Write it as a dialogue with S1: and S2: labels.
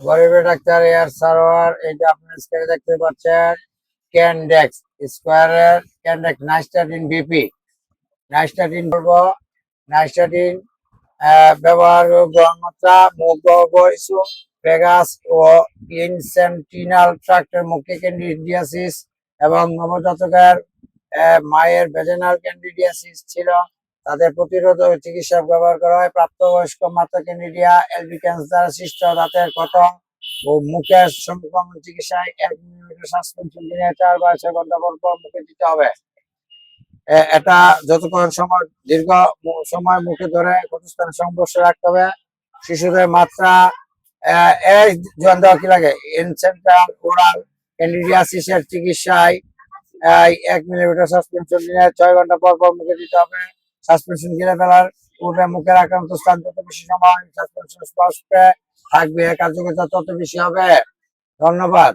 S1: গরিবের doctor, air server, এইটা আপনার স্ক্রিনে দেখতে পাচ্ছেন। ক্যান্ডেক্স স্কোয়ারের ক্যান্ডেক্স নাইস্টাটিন বিপি নাইস্টাটিন বলব নাইস্টাটিন ব্যবহার মাত্রা মুখ ইস্যু পেগাস ও ইনসেন্টিনাল ট্রাক্টের মুখে ক্যান্ডিডিয়াসিস এবং নবজাতকের মায়ের ভেজেনাল ক্যান্ডিডিয়াসিস ছিল। তাদের প্রতিরোধ ও চিকিৎসা ব্যবহার করা হয়। প্রাপ্তবয়স্ক মাত্রা ক্যান্ডিডিয়া এলবিকেন্স দ্বারা সৃষ্ট দাঁতের ক্ষত ও মুখের সংক্রমণ চিকিৎসায় এক মিলিমিটার সাসপেনশন দিনে চার বা ছয় ঘণ্টা পর পর মুখে দিতে হবে। এটা যতক্ষণ সময়, দীর্ঘ সময় মুখে ধরে ক্ষতস্থানে সংস্পর্শ রাখতে হবে। শিশুদের মাত্রা এই জন দেওয়া কি লাগে? ইনসেন্ট্রাল ওরাল ক্যান্ডিডিয়াসিসের চিকিৎসায় এক মিলিমিটার সাসপেনশন দিনে ছয় ঘণ্টা পর পর মুখে দিতে হবে। সাসপেনশন ঘিরে ফেলার পূর্বে মুখের আক্রান্ত স্থান যত বেশি সময় সাসপেনশন স্পর্শে থাকবে, কার্যকরিতা তত বেশি হবে। ধন্যবাদ।